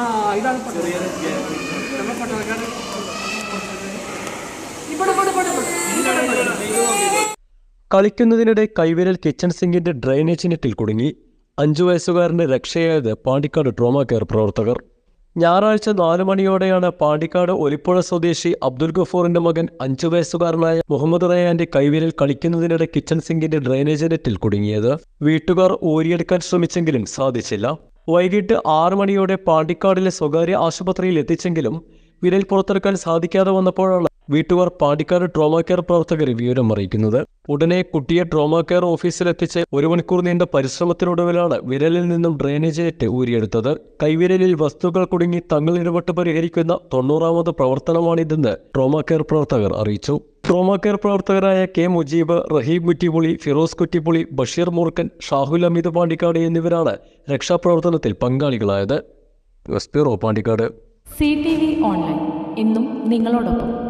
ആ ഇതാണ് നമ്മൾ ഇവിടെ ഇവിടെ ഇവിടെ. കളിക്കുന്നതിനിടെ കൈവിരൽ കിച്ചൺ സിങ്കിന്റെ ഡ്രെയിനേജ് നെറ്റിൽ കുടുങ്ങി. അഞ്ചു വയസ്സുകാരന്റെ രക്ഷയായത് പാണ്ടിക്കാട് ട്രോമ കെയർ പ്രവർത്തകർ. ഞായറാഴ്ച നാലു മണിയോടെയാണ് പാണ്ടിക്കാട് ഒലിപ്പുഴ സ്വദേശി അബ്ദുൽ ഗഫൂറിന്റെ മകൻ അഞ്ചു വയസ്സുകാരനായ മുഹമ്മദ് റയാന്റെ കൈവിരൽ കളിക്കുന്നതിനിടെ കിച്ചൺ സിങ്കിന്റെ ഡ്രെയിനേജ് നെറ്റിൽ കുടുങ്ങിയത്. വീട്ടുകാർ ഊരിയെടുക്കാൻ ശ്രമിച്ചെങ്കിലും സാധിച്ചില്ല. വൈകിട്ട് ആറു മണിയോടെ പാണ്ടിക്കാടിലെ സ്വകാര്യ ആശുപത്രിയിൽ എത്തിച്ചെങ്കിലും വിരൽ പുറത്തെടുക്കാൻ സാധിക്കാതെ വന്നപ്പോഴാണ് വീട്ടുകാർ പാണ്ടിക്കാട് ട്രോമ കെയർ പ്രവർത്തകരെ വിവരം അറിയിക്കുന്നത്. ഉടനെ കുട്ടിയെ ട്രോമ കെയർ ഓഫീസിലെത്തിച്ച് ഒരു മണിക്കൂർ നീണ്ട പരിശ്രമത്തിനൊടുവിലാണ് വിരലിൽ നിന്നും ഡ്രെയിനേജ് നെറ്റ് ഊരിയെടുത്തത്. കൈവിരലിൽ വസ്തുക്കൾ കുടുങ്ങി തങ്ങൾ ഇടപെട്ട് പരിഹരിക്കുന്ന തൊണ്ണൂറാമത് പ്രവർത്തനമാണിതെന്ന് ട്രോമ കെയർ പ്രവർത്തകർ അറിയിച്ചു. ട്രോമ കെയർ പ്രവർത്തകരായ കെ മുജീബ് റഹീം കുറ്റിപ്പുളി ഫിറോസ് കുറ്റിപ്പുളി ബഷീർ മൂർക്കൻ ഷാഹുൽ അമിത് പാണ്ടിക്കാട് എന്നിവരാണ് രക്ഷാപ്രവർത്തനത്തിൽ പങ്കാളികളായത്. Bureau Pandikkad. C T V online. ഇന്നും നിങ്ങളോടൊപ്പം.